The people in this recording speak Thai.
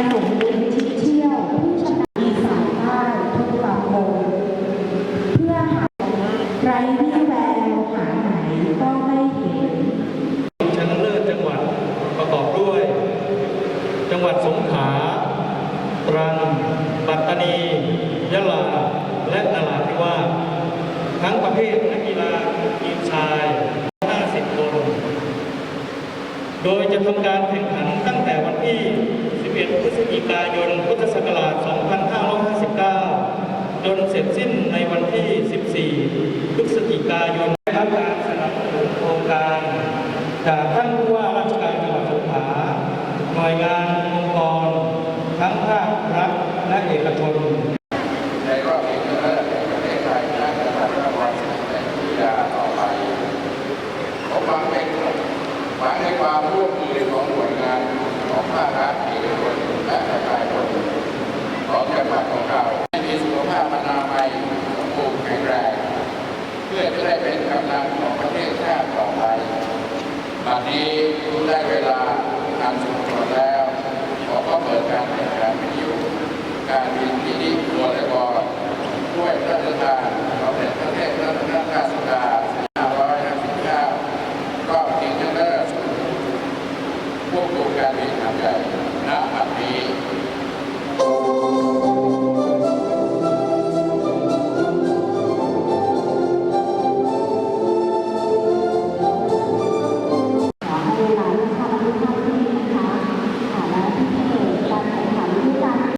อาสมบุญทิเที่ยวผู้ชำนาญสายใต้ทุกปากมเพื่อหาไร้วี่แววหาไหนก็ไม่เห็นชนะเลิศจังหวัดประกอบด้วย จังหวัดสงขลตรังปัตตานี ยะลา และนราธิวาทั้งประเภทนักกีฬาทีมชาย โดยจะทำการแข่งขันตั้งแต่วันที่ 11 พฤศจิกายน พุทธศักราช 2559 จนเสร็จสิ้นในวันที่ 14 พฤศจิกายนได้รับการสนับสนุนโครงการ จากท่านผู้ว่าราชการจังหวัดสงขลาหน่วยงานองค์กร ทั้งภาครัฐและเอกชน ในรอบชิงชนะเลิศแห่งประเทศไทยน่าจะทำรางวัลในกีฬาต่อไปผมหวังเป็นหวังในความ ร่วมมือของหน่วยงานของภาครัฐเอกชนและประชาชนของจังหวัดของเราให้มีสุขภาพอนามัยสมบูรณ์แข็งแรง เพื่อจะได้เป็นกำลังของประเทศชาติต่อไปบัดนี้ได้เวลาทานสุขภาพแล้วขอก็เปิดการแข่งขันวิทยุการบินพินิจวอลเลย์บอลด้วยราชทานสมเด็จพระเทพรัตนราชสุดา559รอบชิงชนะเลิศ ควบคุมการบินลำใหญ่ณบัดนี้